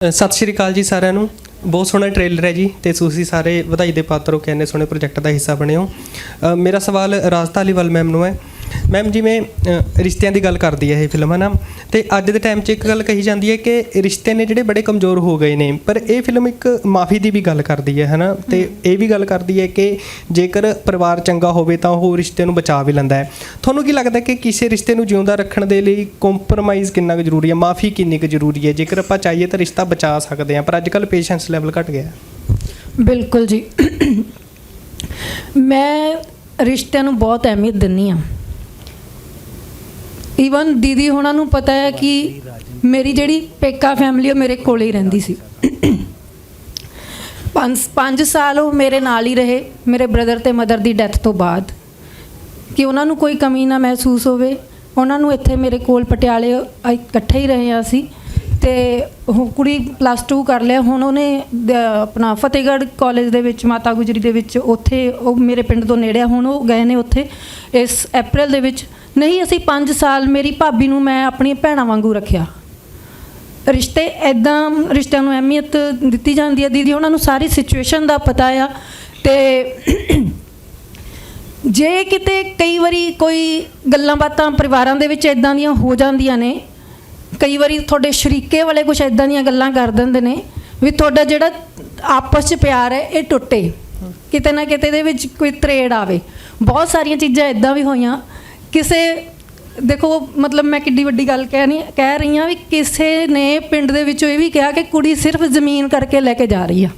ਸਤਿ ਸ਼੍ਰੀ ਅਕਾਲ ਜੀ ਸਾਰਿਆਂ ਨੂੰ। ਬਹੁਤ ਸੋਹਣਾ ਟ੍ਰੇਲਰ ਹੈ ਜੀ ਤੇ ਤੁਸੀਂ ਸਾਰੇ ਵਧਾਈ ਦੇ ਪਾਤਰ ਹੋ ਕਿ ਇੰਨੇ ਸੋਹਣੇ ਪ੍ਰੋਜੈਕਟ ਦਾ ਹਿੱਸਾ ਬਣੇ ਹੋ। ਮੇਰਾ ਸਵਾਲ ਰਾਜ ਧਾਲੀਵਾਲ ਮੈਮ ਨੂੰ ਹੈ। ਮੈਮ ਜਿਵੇਂ ਅ, ਰਿਸ਼ਤਿਆਂ ਦੀ ਗੱਲ ਕਰਦੀ ਹੈ ਇਹ ਫਿਲਮ ਹੈ ਨਾ ਤੇ ਅੱਜ ਦੇ ਟਾਈਮ 'ਚ ਇੱਕ ਗੱਲ ਕਹੀ ਜਾਂਦੀ ਹੈ ਕਿ ਰਿਸ਼ਤੇ ਨੇ ਜਿਹੜੇ ਬੜੇ ਕਮਜ਼ੋਰ ਹੋ ਗਏ ਨੇ ਪਰ ਇਹ ਫਿਲਮ ਇੱਕ ਮਾਫੀ ਦੀ ਵੀ ਗੱਲ ਕਰਦੀ ਹੈ ਹਨਾ? ਤੇ ਇਹ ਵੀ ਗੱਲ ਕਰਦੀ ਹੈ ਕਿ ਜੇਕਰ ਪਰਿਵਾਰ ਚੰਗਾ ਹੋਵੇ ਤਾਂ ਉਹ ਰਿਸ਼ਤੇ ਨੂੰ ਬਚਾ ਵੀ ਲੈਂਦਾ ਹੈ। ਤੁਹਾਨੂੰ ਕੀ ਲੱਗਦਾ ਕਿ ਕਿਸੇ ਰਿਸ਼ਤੇ ਨੂੰ ਜਿਉਂਦਾ ਰੱਖਣ ਦੇ ਲਈ ਕੰਪਰੋਮਾਈਜ਼ ਕਿੰਨਾ ਕੁ ਜ਼ਰੂਰੀ ਹੈ? ਮਾਫੀ ਕਿੰਨੀ ਕੁ ਜ਼ਰੂਰੀ ਹੈ? ਜੇਕਰ ਆਪਾਂ ਚਾਹੀਏ ਤਾਂ ਰਿਸ਼ਤਾ ਬਚਾ ਸਕਦੇ ਹਾਂ ਪਰ ਅੱਜ ਕੱਲ੍ਹ ਪੇਸ਼ੈਂਸ ਲੈਵਲ ਘਟ ਗਿਆ। ਹੈ। ਬਿਲਕੁਲ ਜੀ। ਮੈਂ ਰਿਸ਼ਤਿਆਂ ਨੂੰ ਬਹੁਤ ਅਹਿਮੀਅਤ ਦਿੰਨੀ ਆ ਈਵਨ ਦੀਦੀ ਹੋਣਾ ਨੂੰ ਪਤਾ ਹੈ ਕਿ ਮੇਰੀ ਜਿਹੜੀ ਪੇਕਾ ਫੈਮਿਲੀ ਉਹ ਮੇਰੇ ਕੋਲੇ ਹੀ ਰਹਿੰਦੀ ਸੀ। ਪੰਜ ਪੰਜ ਸਾਲ ਉਹ ਮੇਰੇ ਨਾਲ ਹੀ ਰਹੇ, ਮੇਰੇ ਬ੍ਰਦਰ ਤੇ ਮਦਰ ਦੀ ਡੈਥ ਤੋਂ ਬਾਅਦ। ਕਿ ਉਹਨਾਂ ਨੂੰ ਕੋਈ ਕਮੀ ਨਾ ਮਹਿਸੂਸ ਹੋਵੇ, ਉਹਨਾਂ ਨੂੰ ਇੱਥੇ ਮੇਰੇ ਕੋਲ ਪਟਿਆਲੇ ਇਕੱਠੇ ਹੀ ਰਹੇ ਹਾਂ ਅਸੀਂ। ਤੇ ਉਹ ਕੁੜੀ ਪਲੱਸ 2 ਕਰ ਲਿਆ, ਹੁਣ ਉਹਨੇ ਆਪਣਾ ਫਤਿਹਗੜ੍ਹ ਕਾਲਜ ਦੇ ਵਿੱਚ, ਮਾਤਾ ਗੁਜਰੀ ਦੇ ਵਿੱਚ, ਉੱਥੇ ਉਹ ਮੇਰੇ ਪਿੰਡ ਤੋਂ ਨੇੜੇ ਹੁਣ ਉਹ ਗਏ ਨੇ ਉੱਥੇ। ਇਸ ਅਪ੍ਰੈਲ ਦੇ ਵਿੱਚ ਨਹੀਂ, ਅਸੀਂ 5 ਸਾਲ ਮੇਰੀ ਭਾਬੀ ਨੂੰ ਮੈਂ ਆਪਣੀ ਭੈਣਾਂ ਵਾਂਗੂ ਰੱਖਿਆ। ਰਿਸ਼ਤੇ ਐਦਾਂ ਰਿਸ਼ਤਿਆਂ ਨੂੰ ਅਹਿਮੀਅਤ ਦਿੱਤੀ ਜਾਂਦੀ ਹੈ। ਦੀਦੀ, ਉਹਨਾਂ ਨੂੰ ਸਾਰੀ ਸਿਚੁਏਸ਼ਨ ਦਾ ਪਤਾ ਆ ਤੇ ਜੇ ਕਿਤੇ ਕਈ ਵਾਰੀ ਕੋਈ ਗੱਲਾਂ ਬਾਤਾਂ ਪਰਿਵਾਰਾਂ ਦੇ ਵਿੱਚ ਇਦਾਂ ਦੀਆਂ ਹੋ ਜਾਂਦੀਆਂ ਨੇ, ਕਈ ਵਾਰੀ ਤੁਹਾਡੇ ਸ਼ਰੀਕੇ ਵਾਲੇ ਕੁਝ ਇਦਾਂ ਦੀਆਂ ਗੱਲਾਂ ਕਰ ਦਿੰਦੇ ਨੇ ਵੀ ਤੁਹਾਡਾ ਜਿਹੜਾ ਆਪਸ 'ਚ ਪਿਆਰ ਹੈ, ਇਹ ਟੁੱਟੇ। ਕਿਤੇ ਨਾ ਕਿਤੇ ਦੇ ਵਿੱਚ ਕੋਈ ਤਰੇੜ ਆਵੇ। ਬਹੁਤ ਸਾਰੀਆਂ ਚੀਜ਼ਾਂ ਇਦਾਂ ਵੀ ਹੋਈਆਂ ਕਿਸੇ, ਦੇਖੋ, ਮਤਲਬ ਮੈਂ ਕਿੱਡੀ ਵੱਡੀ ਗੱਲ ਕਹਿ ਨਹੀਂ, ਕਹਿ ਰਹੀ ਹਾਂ ਵੀ ਕਿਸੇ ਨੇ ਪਿੰਡ ਦੇ ਵਿੱਚੋਂ ਇਹ ਵੀ ਕਿਹਾ ਕਿ ਕੁੜੀ ਸਿਰਫ ਜ਼ਮੀਨ ਕਰਕੇ ਲੈ ਕੇ ਜਾ ਰਹੀ ਆ।